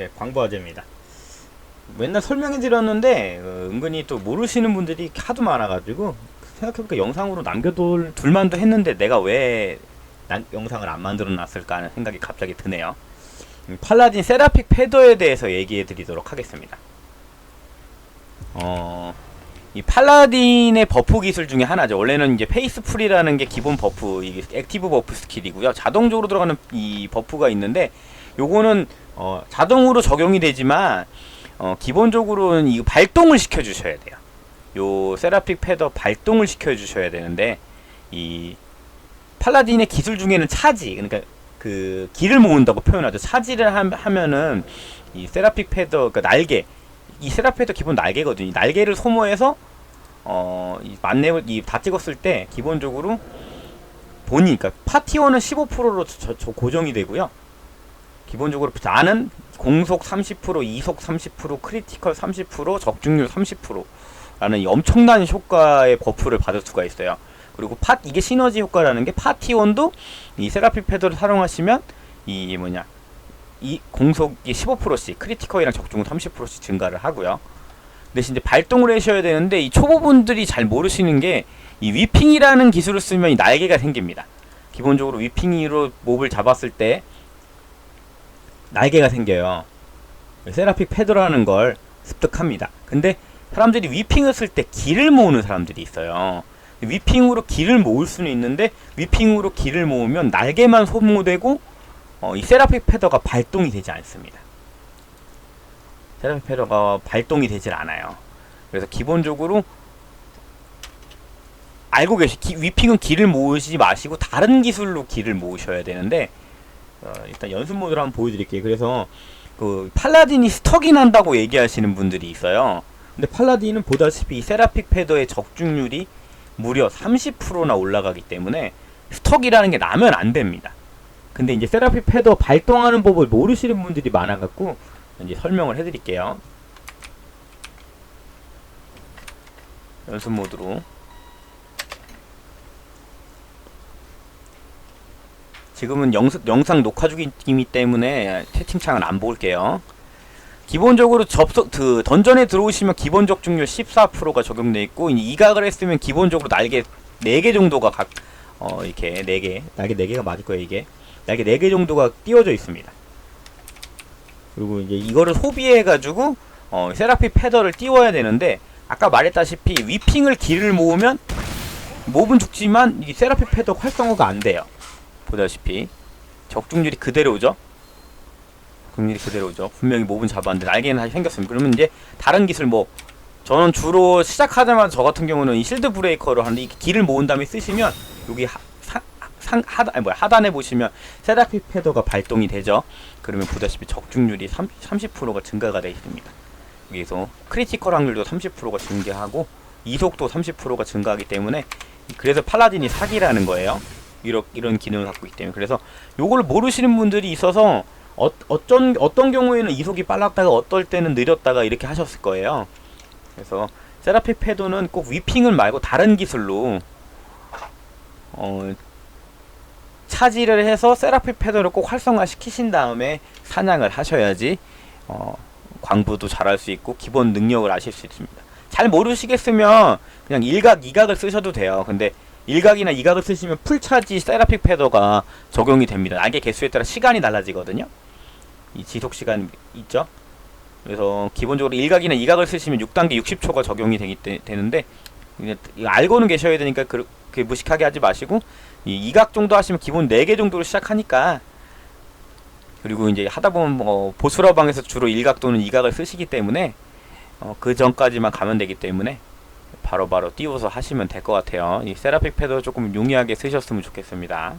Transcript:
네, 광부화제입니다. 맨날 설명해 드렸는데 어, 은근히 또 모르시는 분들이 하도 많아가지고 생각해보니까 영상으로 남겨둘 둘만도 했는데 내가 왜 난, 영상을 안 만들어 놨을까 하는 생각이 갑자기 드네요. 음, 팔라딘 세라픽 패더에 대해서 얘기해 드리도록 하겠습니다. 어, 이 팔라딘의 버프 기술 중에 하나죠. 원래는 이제 페이스 풀이라는 게 기본 버프, 이게 액티브 버프 스킬이고요. 자동적으로 들어가는 이 버프가 있는데 요거는 어, 자동으로 적용이 되지만 어, 기본적으로는 이 발동을 시켜 주셔야 돼요. 요 세라픽 패더 발동을 시켜 주셔야 되는데 이 팔라딘의 기술 중에는 차지 그러니까 그 기를 모은다고 표현하죠. 차지를 함- 하면은 이 세라픽 패더 그 날개 이 세라픽 패더 기본 날개거든요. 이 날개를 소모해서 어이 만렙을 이다 찍었을 때 기본적으로 본인 그러니까 파티원은 15%로 저, 저 고정이 되고요. 기본적으로 나는 공속 30%, 이속 30%, 크리티컬 30%, 적중률 30%라는 이 엄청난 효과의 버프를 받을 수가 있어요. 그리고 파 이게 시너지 효과라는 게 파티원도 이 세라픽 패드를 사용하시면 이 뭐냐 이 공속이 15%씩 크리티컬이랑 적중은 30%씩 증가를 하고요. 대신 이제 발동을 하셔야 되는데 이 초보분들이 잘 모르시는 게 이 위핑이라는 기술을 쓰면 이 날개가 생깁니다. 기본적으로 위핑으로 몹을 잡았을 때 날개가 생겨요. 세라픽 패드라는 걸 습득합니다. 근데 사람들이 위핑을 쓸 때 기를 모으는 사람들이 있어요. 위핑으로 기를 모을 수는 있는데 위핑으로 기를 모으면 날개만 소모되고 어, 이 세라픽 패더가 발동이 되지 않습니다. 세라픽 패더가 발동이 되질 않아요. 그래서 기본적으로 알고 계시 기, 위핑은 기를 모으지 마시고 다른 기술로 기를 모으셔야 되는데 어, 일단 연습 모드를 한번 보여드릴게요. 그래서 그 팔라딘이 스톡이 난다고 얘기하시는 분들이 있어요. 근데 팔라딘은 보다시피 이 세라픽 패더의 적중률이 무려 30%나 올라가기 때문에 스톡이라는 게 나면 안 됩니다. 근데 이제 세라픽 패더 발동하는 법을 모르시는 분들이 많아갖고 이제 설명을 해드릴게요. 연습 모드로 지금은 영상, 녹화 중이기 때문에 채팅창을 안 볼게요. 기본적으로 접속 그 던전에 들어오시면 기본 적중률 14%가 적용돼 있고 이각을 했으면 기본적으로 날개 4개 정도가 각 어 이렇게 4개 날개 4개가 맞을 거예요 이게 날개 4개 정도가 띄워져 있습니다. 그리고 이제 이거를 소비해 가지고 어 세라피 패더를 띄워야 되는데 아까 말했다시피 위핑을 길을 모으면 몹은 죽지만 이 세라피 패더 활성화가 안 돼요. 보다시피 적중률이 그대로죠. 적중률이 그대로죠. 분명히 몹은 잡았는데 날개는 다시 생겼습니다. 그러면 이제 다른 기술 뭐 저는 주로 시작하자마자 저 같은 경우는 이 실드 브레이커를 하는데 이 길을 모은 다음에 쓰시면 여기 하, 상, 상, 하단, 아니 뭐야, 하단에 보시면 세라피 패더가 발동이 되죠. 그러면 보다시피 적중률이 3, 30%가 증가가 되어 있습니다. 여기서 크리티컬 확률도 30%가 증가하고 이속도 30%가 증가하기 때문에 그래서 팔라딘이 사기라는 거예요. 이런 이런 기능을 갖고 있기 때문에 그래서 요걸 모르시는 분들이 있어서 어, 어떤 어떤 경우에는 이속이 빨랐다가 어떨 때는 느렸다가 이렇게 하셨을 거예요. 그래서 세라피 패도는 꼭 위핑을 말고 다른 기술로 어, 차지를 해서 세라피 패도를 꼭 활성화 시키신 다음에 사냥을 하셔야지 어, 광부도 잘할 수 있고 기본 능력을 아실 수 있습니다. 잘 모르시겠으면 그냥 일각 이각을 쓰셔도 돼요. 근데 일각이나 이각을 쓰시면 풀차지 세라픽 패더가 적용이 됩니다. 날개 개수에 따라 시간이 달라지거든요. 이 지속 시간 있죠. 그래서 기본적으로 일각이나 이각을 쓰시면 6단계 60초가 적용이 되기 때, 되는데 알고는 계셔야 되니까 그렇게 무식하게 하지 마시고 이 이각 정도 하시면 기본 4개 정도로 시작하니까 그리고 이제 하다 보면 뭐 보스러방에서 주로 일각 또는 이각을 쓰시기 때문에 어, 그 전까지만 가면 되기 때문에 바로바로 띄워서 하시면 될 것 같아요. 이 세라픽 패드 조금 용이하게 쓰셨으면 좋겠습니다.